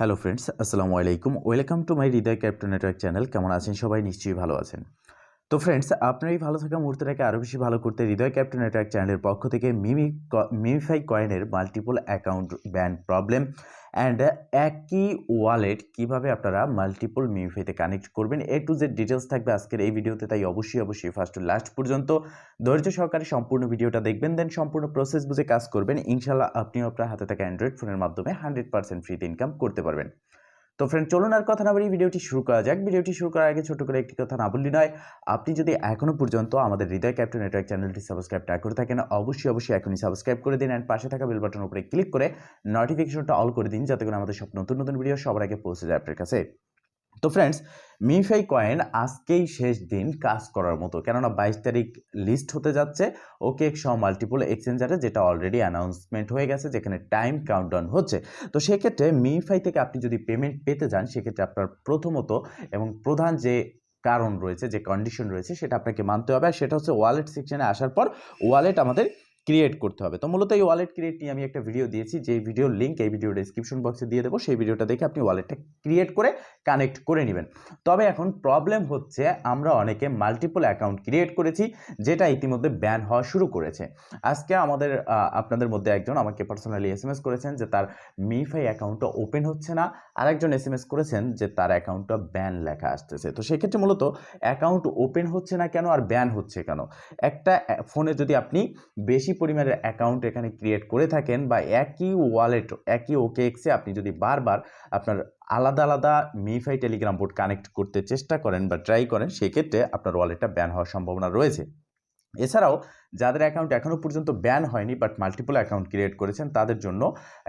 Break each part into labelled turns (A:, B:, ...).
A: Hello friends আসসালামু আলাইকুম welcome to my Hriday captain network channel কেমন আছেন? সবাই নিশ্চয়ই ভালো আছেন। তো ফ্রেন্ডস আপনার এই ভালো থাকা মুহূর্তটাকে আরও বেশি ভালো করতে হৃদয় ক্যাপ্টেন নেটওয়ার্ক চ্যানেলের পক্ষ থেকে মিমি মিমিফাই কয়েনের multiple account ban problem and একই ওয়ালেট কীভাবে আপনারা মাল্টিপল মিমিফাইতে কানেক্ট করবেন এ টু জেড ডিটেলস থাকবে আজকের এই ভিডিওতে তাই অবশ্যই অবশ্যই ফার্স্ট টু লাস্ট পর্যন্ত ধৈর্য সহকারে সম্পূর্ণ ভিডিওটা দেখবেন দেন সম্পূর্ণ প্রসেস বুঝে কাজ করবেন ইনশাল্লাহ আপনিও আপনার হাতে থাকা অ্যান্ড্রয়েড ফোনের মাধ্যমে হান্ড্রেড পার্সেন্ট ফ্রিতে ইনকাম করতে পারবেন। তো ফ্রেন্ড চলুন আর কথা না বলি ভিডিওটি শুরু করা যাক। ভিডিওটি শুরু করার আগে ছোট করে একটি কথা না বললি নয়, আপনি যদি এখনও পর্যন্ত আমাদের হৃদয় ক্যাপ্টেন নেটওয়ার্ক চ্যানেলটি সাবস্ক্রাইব না করে থাকেন, অবশ্যই অবশ্যই এখনই সাবস্ক্রাইব করে দিন অ্যান্ড পাশে থাকা বেল বাটনের উপরে ক্লিক করে নোটিফিকেশনটা অল করে দিন, যাতে করে আমাদের সব নতুন নতুন ভিডিও সবার আগে পৌঁছে যায় আপনার কাছে। তো ফ্রেন্ডস মিফাই কয়েন আজকেই শেষ দিন কাজ করার মতো। কেননা বাইশ তারিখ লিস্ট হতে যাচ্ছে। ওকে সহ মাল্টিপল এক্সচেঞ্জারে যেটা অলরেডি অ্যানাউন্সমেন্ট হয়ে গেছে, যেখানে টাইম কাউন্টডাউন হচ্ছে। তো সেক্ষেত্রে মিফাই থেকে আপনি যদি পেমেন্ট পেতে যান, সেক্ষেত্রে আপনার প্রথমত এবং প্রধান যে কারণ রয়েছে, যে কন্ডিশন রয়েছে, সেটা আপনাকে মানতে হবে। আর সেটা হচ্ছে ওয়ালেট সেকশনে আসার পর ওয়ালেট আমাদের ক্রিয়েট করতে হবে। তো মূলত এই ওয়ালেট ক্রিয়েট নিয়ে আমি একটা ভিডিও দিয়েছি। যে ভিডিওর লিঙ্ক এই ভিডিও ডিসক্রিপশন বক্সে দিয়ে দেবো। সেই ভিডিওটা দেখে আপনি ওয়ালেটটা ক্রিয়েট করে কানেক্ট করে নেবেন। তবে এখন প্রবলেম হচ্ছে, আমরা অনেকে মাল্টিপল অ্যাকাউন্ট ক্রিয়েট করেছি, যেটা ইতিমধ্যে ব্যান হওয়া শুরু করেছে। আজকে আমাদের আপনাদের মধ্যে একজন আমাকে পার্সোনালি এস এম এস করেছেন যে তার মিফাই অ্যাকাউন্টটা ওপেন হচ্ছে না। আরেকজন এস এম এস করেছেন যে তার অ্যাকাউন্টটা ব্যান লেখা আসতেছে। তো সেক্ষেত্রে মূলত অ্যাকাউন্ট ওপেন হচ্ছে না কেন আর ব্যান হচ্ছে কেন? একটা ফোনে যদি আপনি বেশি পরিমাণের অ্যাকাউন্ট এখানে ক্রিয়েট করে থাকেন বা একই ওয়ালেট একই ওকে এক্সে আপনি যদি বারবার আপনার আলাদা আলাদা মিফাই টেলিগ্রাম বোর্ড কানেক্ট করতে চেষ্টা করেন বা ট্রাই করেন, সেক্ষেত্রে আপনার ওয়ালেটটা ব্যান হওয়ার সম্ভাবনা রয়েছে। এছাড়াও যাদের অ্যাকাউন্ট এখনও পর্যন্ত ব্যান হয়নি বাট মাল্টিপল অ্যাকাউন্ট ক্রিয়েট করেছেন, তাদের জন্য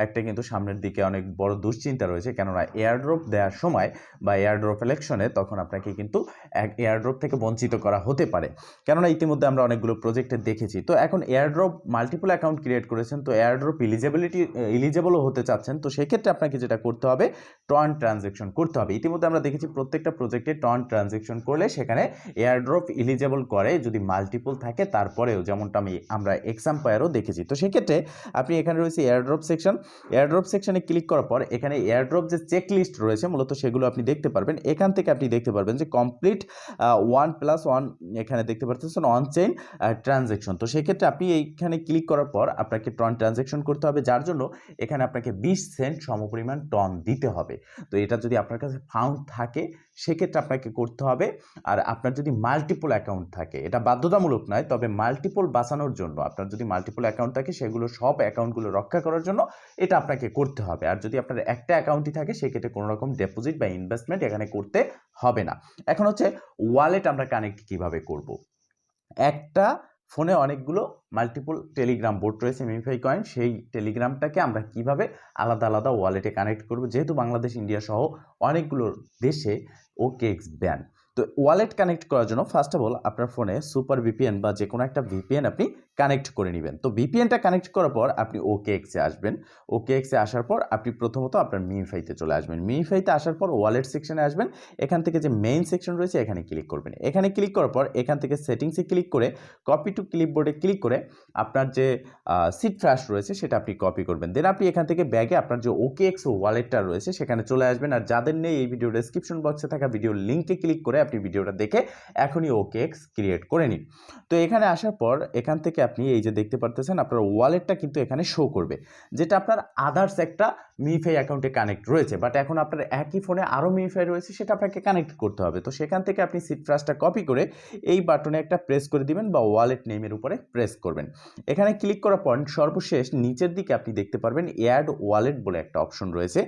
A: একটা কিন্তু সামনের দিকে অনেক বড় দুশ্চিন্তা রয়েছে। কেননা এয়ারড্রপ দেওয়ার সময় বা এয়ারড্রপ ইলেকশনে তখন আপনাকে কিন্তু এক এয়ারড্রপ থেকে বঞ্চিত করা হতে পারে। কেননা ইতিমধ্যে আমরা অনেকগুলো প্রজেক্টে দেখেছি। তো এখন এয়ারড্রপ মাল্টিপল অ্যাকাউন্ট ক্রিয়েট করেছেন, তো এয়ারড্রপ ইলিজিবিলিটি ইলিজিবলও হতে চাচ্ছেন, তো সেক্ষেত্রে আপনাকে যেটা করতে হবে টন ট্রানজেকশন করতে হবে। ইতিমধ্যে আমরা দেখেছি প্রত্যেকটা প্রজেক্টে টন ট্রানজেকশন করলে সেখানে এয়ারড্রপ ইলিজিবল করে যদি মাল্টিপল থাকে, তারপরেও যেমনটা আমি, আমরা এক্সাম্পায়ারও দেখেছি। তো সেক্ষেত্রে আপনি এখানে রয়েছে এয়ারড্রপ সেকশন এয়ারড্রপ সেকশনে ক্লিক করার পর এখানে এয়ারড্রপ যে চেক লিস্ট রয়েছে, মূলত সেগুলো আপনি দেখতে পারবেন। এখান থেকে আপনি দেখতে পারবেন যে কমপ্লিট ওয়ান প্লাস ওয়ান এখানে দেখতে পাচ্ছেন অন চেইন ট্রানজেকশন তো সেক্ষেত্রে আপনি এইখানে ক্লিক করার পর আপনাকে টন ট্রানজেকশন করতে হবে, যার জন্য এখানে আপনাকে বিশ সেন্ট সমপরিমাণ টন দিতে হবে। তো এটা যদি আপনার কাছে ফাউন্ড থাকে, সেক্ষেত্রে আপনাকে করতে হবে। আর আপনার যদি মাল্টিপল অ্যাকাউন্ট থাকে, এটা বাধ্যতামূলক নয়, তবে মাল্টিপল বাঁচানোর জন্য, আপনার যদি মাল্টিপল অ্যাকাউন্ট থাকে, সেগুলো সব অ্যাকাউন্টগুলো রক্ষা করার জন্য এটা আপনাকে করতে হবে। আর যদি আপনার একটা অ্যাকাউন্টই থাকে, সেক্ষেত্রে কোনো রকম ডেপোজিট বা ইনভেস্টমেন্ট এখানে করতে হবে না। এখন হচ্ছে ওয়ালেট আমরা কানেক্ট কীভাবে করব? একটা ফোনে অনেকগুলো মাল্টিপল টেলিগ্রাম বোর্ড রয়েছে মিফাই কয়েন সেই টেলিগ্রামটাকে আমরা কীভাবে আলাদা আলাদা ওয়ালেটে কানেক্ট করব? যেহেতু বাংলাদেশ ইন্ডিয়া সহ অনেকগুলো দেশে ওকেএক্স ব্যান তো ওয়ালেট কানেক্ট করার জন্য ফার্স্ট অফ অল আপনার ফোনে সুপার ভিপিএন বা যে কোনো একটা ভিপিএন আপনি কানেক্ট করে নেবেন। তো ভিপিএনটা কানেক্ট করার পর আপনি ওকে এক্সে আসবেন। ওকে এক্সে আসার পর আপনি প্রথমত আপনার মিফাইতে চলে আসবেন। মিফাইতে আসার পর ওয়ালেট সেকশনে আসবেন। এখান থেকে যে মেইন সেকশন রয়েছে এখানে ক্লিক করবেন। এখানে ক্লিক করার পর এখান থেকে সেটিংসে ক্লিক করে কপি টু ক্লিপবোর্ডে ক্লিক করে আপনার যে সিট ফ্ল্যাশ রয়েছে সেটা আপনি কপি করবেন। দেন আপনি এখান থেকে ব্যাগে আপনার যে ওকে এক্স ওয়ালেটটা রয়েছে সেখানে চলে আসবেন। আর যাদের নেই এই ভিডিও ডেসক্রিপশন বক্সে থাকা ভিডিও লিঙ্কে ক্লিক করে আপনি ভিডিওটা দেখে এখনই ওকে এক্স ক্রিয়েট করে নিন। তো এখানে আসার পর এখান থেকে আপনি এই যে দেখতে পারতেছেন, আপনার ওয়ালেটটা কিন্তু এখানে শো করবে। যেটা আপনার আদার্স একটা মিফাই অ্যাকাউন্টে কানেক্ট রয়েছে বাট এখন আপনার একই ফোনে আরও মিফাই রয়েছে, সেটা আপনাকে কানেক্ট করতে হবে। তো সেখান থেকে আপনি সিট ফ্রাসটা কপি করে এই বাটনে একটা প্রেস করে দিবেন বা ওয়ালেট নেমের উপরে প্রেস করবেন। এখানে ক্লিক করার পর সর্বশেষ নিচের দিকে আপনি দেখতে পারবেন অ্যাড ওয়ালেট বলে একটা অপশন রয়েছে।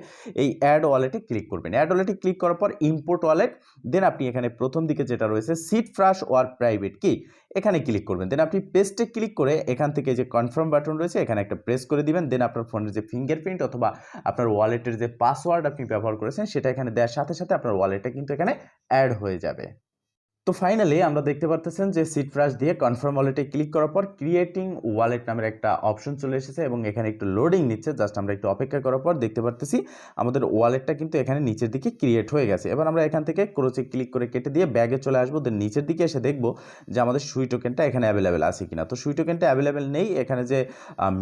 A: এই অ্যাড ওয়ালেটে ক্লিক করবেন। অ্যাড ওয়ালেটে ক্লিক করার পর ইম্পোর্ট ওয়ালেট দেন আপনি এখানে প্রথম দিকে যেটা রয়েছে সিট ফ্রাশ ওয়ার প্রাইভেট কি এখানে ক্লিক করবেন। দেন আপনি পেস্টে ক্লিক করে এখান থেকে যে কনফার্ম বাটন রয়েছে, এখানে একটা প্রেস করে দিবেন। দেন আপনার ফোনের যে ফিঙ্গারপ্রিন্ট অথবা আপনার ওয়ালেটের যে পাসওয়ার্ড আপনি ব্যবহার করেছেন, সেটা এখানে দেওয়ার সাথে সাথে আপনার ওয়ালেটটা কিন্তু এখানে অ্যাড হয়ে যাবে। তো ফাইনালি আমরা দেখতে পারতেছেন যে সিট ফ্রাশ দিয়ে কনফার্ম ওয়ালেটে ক্লিক করার পর ক্রিয়েটিং ওয়ালেট নামের একটা অপশন চলে এসেছে এবং এখানে একটু লোডিং নিচ্ছে। জাস্ট আমরা একটু অপেক্ষা করার পর দেখতে পারতেছি আমাদের ওয়ালেটটা কিন্তু এখানে নিচের দিকে ক্রিয়েট হয়ে গেছে। এবার আমরা এখান থেকে ক্রোচে ক্লিক করে কেটে দিয়ে ব্যাগে চলে আসব দেন নিচের দিকে এসে দেখব যে আমাদের সুই টোকেনটা এখানে অ্যাভেলেবেল আছে কিনা। তো সুই টোকেনটা অ্যাভেলেবেল নেই। এখানে যে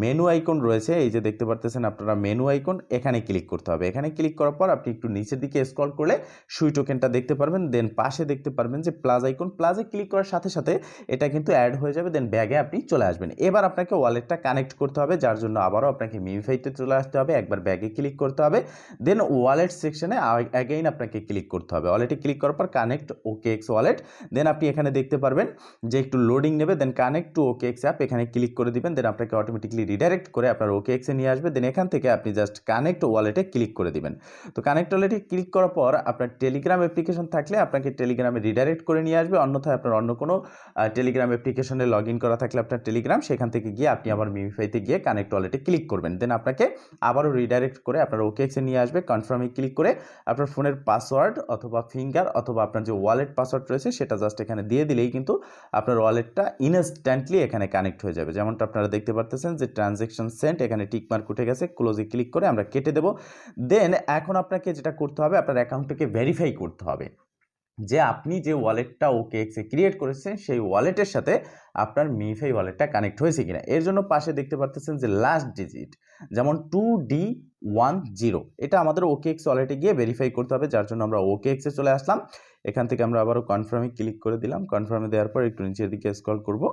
A: মেনু আইকন রয়েছে, এই যে দেখতে পারতেছেন আপনারা মেনু আইকন এখানে ক্লিক করতে হবে। এখানে ক্লিক করার পর আপনি একটু নিচের দিকে স্ক্রল করলে সুই টোকেনটা দেখতে পারবেন দেন পাশে দেখতে পারবেন যে প্লাস আইকন প্লাসে ক্লিক করার সাথে সাথে এটা কিন্তু অ্যাড হয়ে যাবে দেন ব্যাগে আপনি চলে আসবেন। এবার আপনাকে ওয়ালেটটা কানেক্ট করতে হবে, যার জন্য আবারও আপনাকে মিমিফাইতে চলে আসতে হবে, একবার ব্যাগে ক্লিক করতে হবে দেন ওয়ালেট সেকশনে অ্যাগেইন আপনাকে ক্লিক করতে হবে। ওয়ালেটে ক্লিক করার পর connect OKX wallet then আপনি এখানে দেখতে পারবেন যে একটু লোডিং নেবে then connect to OKX app এখানে ক্লিক করে দিবেন দেন আপনাকে অটোমেটিকলি রিডাইরেক্ট করে আপনার ওকে এক্সে নিয়ে আসবে দেন এখান থেকে আপনি জাস্ট কানেক্ট ওয়ালেটে ক্লিক করে দিবেন। তো কানেক্ট ওয়ালেটে ক্লিক করার পর আপনার টেলিগ্রাম অ্যাপ্লিকেশন থাকলে আপনাকে টেলিগ্রামে রিডাইরেক্ট করে নিয়ে আসবে। অন্যথায় আপনার অন্য কোনো টেলিগ্রাম অ্যাপ্লিকেশনে লগ ইন করা থাকলে আপনার টেলিগ্রাম সেখান থেকে গিয়ে আপনি আবার মিমিফাইতে গিয়ে কানেক্ট ওয়ালেটে ক্লিক করবেন। দেন আপনাকে আবারও রিডাইরেক্ট করে আপনার ওকে এক্সে নিয়ে আসবে। কনফার্মে ক্লিক করে আপনার ফোনের পাসওয়ার্ড অথবা ফিঙ্গার অথবা আপনার যে ওয়ালেট পাসওয়ার্ড রয়েছে, সেটা জাস্ট এখানে দিয়ে দিলেই কিন্তু আপনার ওয়ালেটটা ইনস্ট্যান্টলি এখানে কানেক্ট হয়ে যাবে। যেমনটা আপনারা দেখতে পারতেছেন যে ট্রানজ্যাকশন সেন্ট এখানে টিকমার্ক উঠে গেছে। ক্লোজে ক্লিক করে আমরা কেটে দেবো। দেন এখন আপনাকে যেটা করতে হবে, আপনার অ্যাকাউন্টটাকে ভেরিফাই করতে হবে। যে আপনি যে ওয়ালেটটা ওকে এক্সে ক্রিয়েট করেছেন, সেই ওয়ালেটের সাথে আপনার মিফাই ওয়ালেটটা কানেক্ট হয়েছে কিনা। এর জন্য পাশে দেখতে পারতেছেন যে লাস্ট ডিজিট যেমন টু ডি ওয়ান জিরো এটা আমাদের ওকে এক্স ওয়ালেটে গিয়ে ভেরিফাই করতে হবে, যার জন্য আমরা ওকে এক্সে চলে আসলাম। এখান থেকে আমরা আবারও কনফার্মে ক্লিক করে দিলাম। কনফার্মে দেওয়ার পর একটু নিচের দিকে স্ক্রল করব।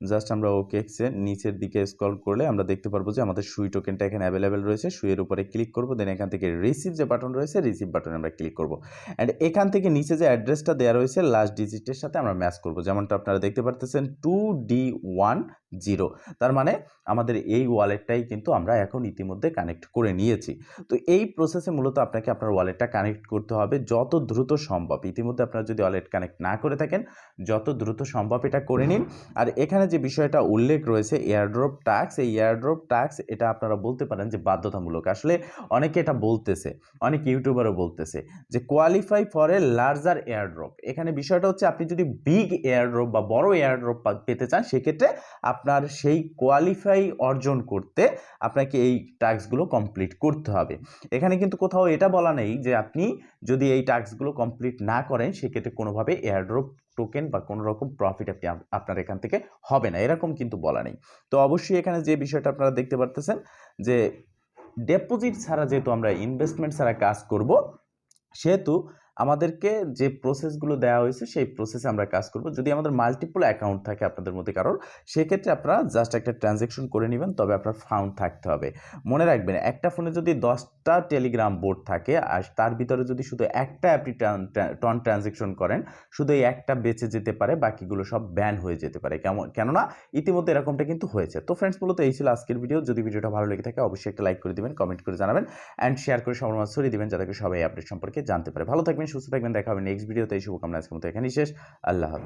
A: জাস্ট আমরা ওকে এক্সের নিচের দিকে স্ক্রল করলে আমরা দেখতে পারব যে আমাদের সুই টোকেনটা এখানে অ্যাভেলেবেল রয়েছে। সুইয়ের উপরে ক্লিক করব দেন এখান থেকে রিসিভ যে বাটন রয়েছে রিসিভ বাটনে আমরা ক্লিক করব। অ্যান্ড এখান থেকে নিচে যে অ্যাড্রেসটা দেওয়া রয়েছে লাস্ট ডিজিটের সাথে আমরা ম্যাচ করব। যেমনটা আপনারা দেখতে পারতেছেন টু ডি ওয়ান জিরো তার মানে আমাদের এই ওয়ালেটটাই কিন্তু আমরা এখন ইতিমধ্যে কানেক্ট করে নিয়েছি। তো এই প্রসেসে মূলত আপনাকে আপনার ওয়ালেটটা কানেক্ট করতে হবে যত দ্রুত সম্ভব। ইতিমধ্যে আপনারা যদি ওয়ালেট কানেক্ট না করে থাকেন, যত দ্রুত সম্ভব এটা করে নিন। আর এখানে যে বিষয়টা উল্লেখ রয়েছে এয়ারড্রপ ট্যাক্স এই এয়ারড্রপ ট্যাক্স এটা আপনারা বলতে পারেন যে বাধ্যতামূলক। আসলে অনেকে এটা বলতেছে, অনেক ইউটিউবারও বলতেছে যে qualify for a larger airdrop এখানে বিষয়টা হচ্ছে আপনি যদি বিগ এয়ারড্রপ বা বড় এয়ারড্রপ পেতে চান, সেক্ষেত্রে আপনার সেই কোয়ালিফাই অর্জন করতে আপনাকে এই টাস্কগুলো কমপ্লিট করতে হবে। এখানে কিন্তু কোথাও এটা বলা নেই যে আপনি যদি এই টাস্কগুলো কমপ্লিট না করেন, সেক্ষেত্রে কোনোভাবে এয়ারড্রপ টোকেন বা কোনো রকম প্রফিট আপনি আপনার এখান থেকে হবে না। এরকম কিন্তু বলা নেই। তো অবশ্যই এখানে যে বিষয়টা আপনারা দেখতে পারতেছেন যে ডেপোজিট ছাড়া যেহেতু আমরা ইনভেস্টমেন্ট ছাড়া কাজ করব, সেহেতু আমাদেরকে যে প্রসেসগুলো দেওয়া হয়েছে, সেই প্রসেসে আমরা কাজ করব। যদি আমাদের মাল্টিপল অ্যাকাউন্ট থাকে আপনাদের মধ্যে কারোর, সেক্ষেত্রে আপনারা জাস্ট একটা ট্রানজ্যাকশন করে নেবেন, তবে আপনার ফাউন্ড থাকতে হবে। মনে রাখবেন, একটা ফোনে যদি দশটা টেলিগ্রাম বোর্ড থাকে, আর তার ভিতরে যদি শুধু একটা আপনি টন ট্রানজ্যাকশন করেন, শুধু এই একটা বেঁচে যেতে পারে, বাকিগুলো সব ব্যান হয়ে যেতে পারে। কেমন, কেননা ইতিমধ্যে এরকমটা কিন্তু হয়েছে। তো ফ্রেন্ডস মূলত এই ছিল আজকের ভিডিও যদি ভিডিওটা ভালো লেগে থাকে, অবশ্যই একটা লাইক করে দিবেন কমেন্ট করে জানাবেন অ্যান্ড শেয়ার করে সবার মাঝে ছড়িয়ে দিবেন, যাতে সবাই আপডেট সম্পর্কে জানতে পারে। ভালো থাকবেন সুস্থ থাকবেন দেখা হবে নেক্সট ভিডিওতে এই শুভকামনা আজকের মতো এখানেই শেষ। আল্লাহ হাফিজ।